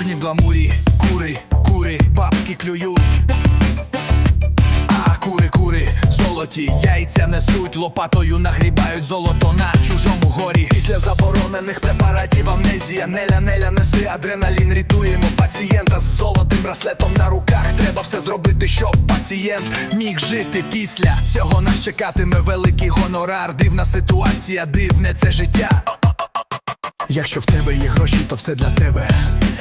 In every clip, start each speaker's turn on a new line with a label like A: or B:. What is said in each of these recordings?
A: гламурі, кури, кури, бабки клюють. А кури, кури, золоті, яйця несуть, лопатою нагрібають золото на чужому горі. Після заборонених препаратів амнезія, неля, неля, неси адреналін, рятуємо пацієнта з золотим браслетом на руках. Треба все зробити, щоб пацієнт міг жити після цього нас чекатиме великий гонорар. Дивна ситуація, дивне це життя. Якщо в тебе є гроші, то все для тебе.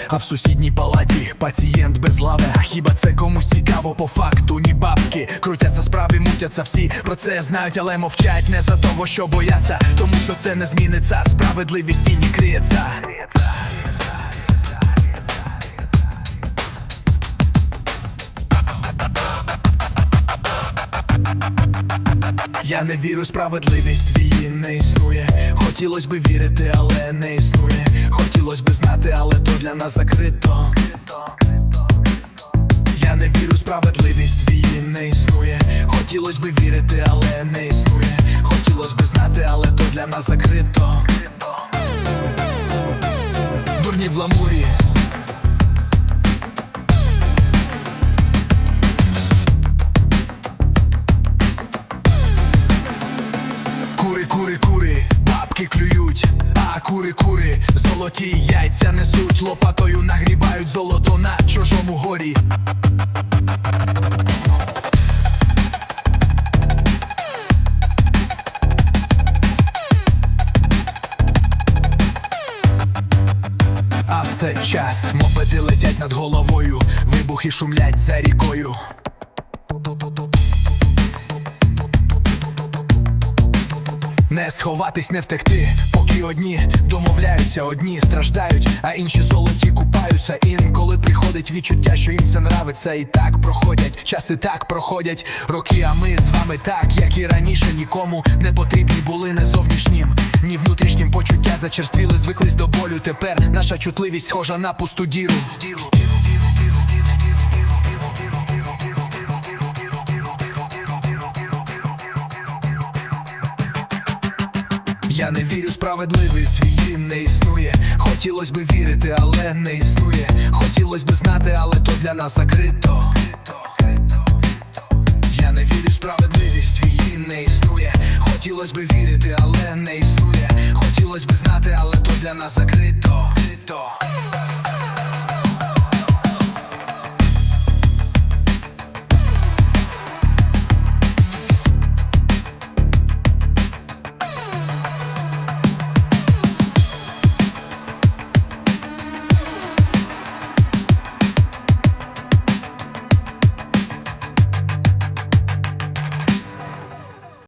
A: А в сусідній палаті пацієнт без лави. А хіба це комусь цікаво по факту? Ні бабки крутяться справи, мутяться всі про це знають, але мовчать не за того, що бояться, тому що це не зміниться. Справедливість і не криється. Я не вірю, справедливість в її не існує. Хотілось би вірити, але не існує. Хотілось би знати, але то для нас закрито. Я не вірю, справедливість в її не існує. Хотілось би вірити, але не існує. Хотілось би знати, але то для нас закрито. Дурні в бабки клюють, а кури, кури, золоті яйця несуть, лопатою нагрібають золото на чужому горі. А в цей час мопеди летять над головою, вибухи шумлять за рікою. Не сховатись, не втекти, поки одні домовляються, одні страждають, а інші золоті купаються. Інколи приходить відчуття, що їм це нравиться, і так проходять, часи так проходять роки. А ми з вами так, як і раніше, нікому не потрібні були не зовнішнім, ні внутрішнім почуття зачерствіли, звиклись до болю. Тепер наша чутливість схожа на пусту діру. Я не вірю, справедливість в не існує. Хотілось би вірити, але не існує. Хотілось би знати, але то для нас закрито. Я не вірю, справедливість її не існує. Хотілось би вірити, але не існує. Хотілось би знати, але то для нас закрито.